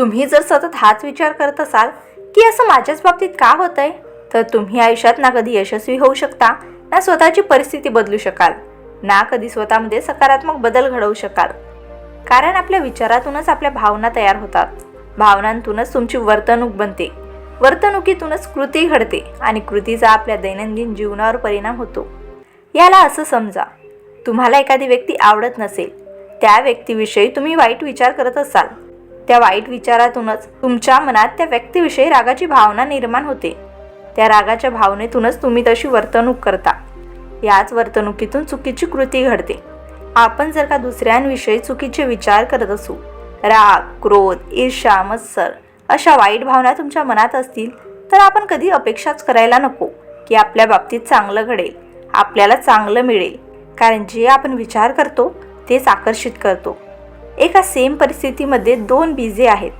तुम्ही जर सतत हाच विचार करत असाल की असं माझ्याच बाबतीत का होतंय तर तुम्ही आयुष्यात ना कधी यशस्वी होऊ शकता ना स्वतःची परिस्थिती बदलू शकाल ना कधी स्वतःमध्ये सकारात्मक बदल घडवू शकाल. कारण आपल्या विचारातूनच आपल्या भावना तयार होतात. भावनांतूनच तुमची वर्तणूक बनते. वर्तणुकीतूनच कृती घडते आणि कृतीचा आपल्या दैनंदिन जीवनावर परिणाम होतो. याला असं समजा तुम्हाला एखादी व्यक्ती आवडत नसेल त्या व्यक्तीविषयी तुम्ही वाईट विचार करत असाल त्या वाईट विचारातूनच तुमच्या मनात त्या व्यक्तीविषयी रागाची भावना निर्माण होते. त्या रागाच्या भावनेतूनच तुम्ही तशी वर्तणूक करता. याच वर्तणुकीतून चुकीची कृती घडते. आपण जर का दुसऱ्यांविषयी चुकीचे विचार करत असू राग क्रोध ईर्षा मत्सर अशा वाईट भावना तुमच्या मनात असतील तर आपण कधी अपेक्षाच करायला नको की आपल्या बाबतीत चांगलं घडेल आपल्याला चांगलं मिळेल. कारण जे आपण विचार करतो तेच आकर्षित करतो. एका सेम परिस्थितीमध्ये दोन बीजे आहेत.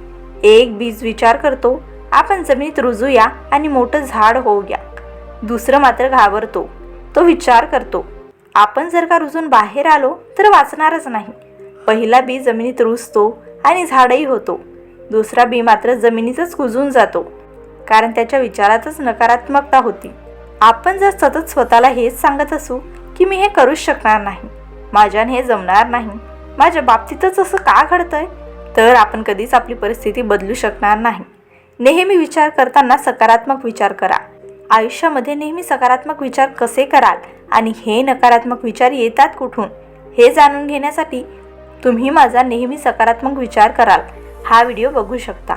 एक बीज विचार करतो आपण जमिनीत रुजूया आणि मोठं झाड होऊया. दुसरं मात्र घाबरतो तो विचार करतो आपण जर का रुजून बाहेर आलो तर वाचणारच नाही. पहिला बी जमिनीत रुजतो आणि झाडही होतो. दुसरा बी मात्र जमिनीतच कुजून जातो. कारण त्याच्या विचारातच नकारात्मकता होती. आपण जर सतत स्वतःला हेच सांगत असू की मी हे करूच शकणार नाही माझ्याने हे जमणार नाही माझ्या बाबतीतच असं का घडतंय? तर आपण कधीच आपली परिस्थिती बदलू शकणार नाही. नेहमी विचार करताना सकारात्मक विचार करा. आयुष्यामध्ये नेहमी सकारात्मक विचार कसे कराल आणि हे नकारात्मक विचार येतात कुठून? हे जाणून घेण्यासाठी तुम्ही माझा नेहमी सकारात्मक विचार कराल. हा व्हिडिओ बघू शकता.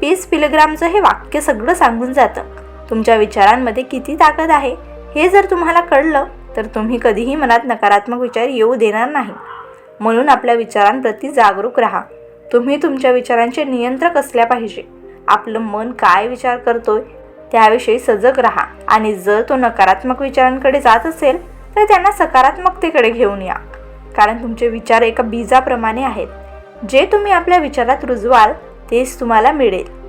पीस पिलग्रामचं हे वाक्य सगळं सांगून जातं. तुमच्या विचारांमध्ये किती ताकद आहे हे जर तुम्हाला कळलं तर तुम्ही कधीही मनात नकारात्मक विचार येऊ देणार नाही. म्हणून आपल्या विचारांप्रती जागरूक राहा. तुम्ही तुमच्या विचारांचे नियंत्रक असल्या पाहिजे. आपलं मन काय विचार करतोय त्याविषयी सजग राहा. आणि जर तो नकारात्मक विचारांकडे जात असेल तर त्यांना सकारात्मकतेकडे घेऊन या. कारण तुमचे विचार एका बीजाप्रमाणे आहेत. जे तुम्ही आपल्या विचारात रुजवाल तेच तुम्हाला मिळेल.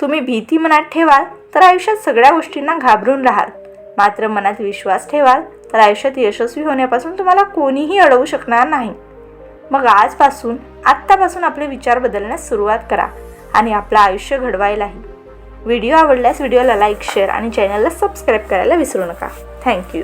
तुम्ही भीती मनात ठेवाल तर आयुष्यात सगळ्या गोष्टींना घाबरून राहाल. मात्र मनात विश्वास ठेवाल तर आयुष्यात यशस्वी होण्यापासून तुम्हाला कोणीही अडवू शकणार नाही. मग आजपासून आत्तापासून आपले विचार बदलण्यास सुरुवात करा आणि आपलं आयुष्य घडवायलाही. व्हिडिओ आवडल्यास व्हिडिओला लाईक शेअर आणि चॅनलला सबस्क्राईब करायला विसरू नका. थँक्यू.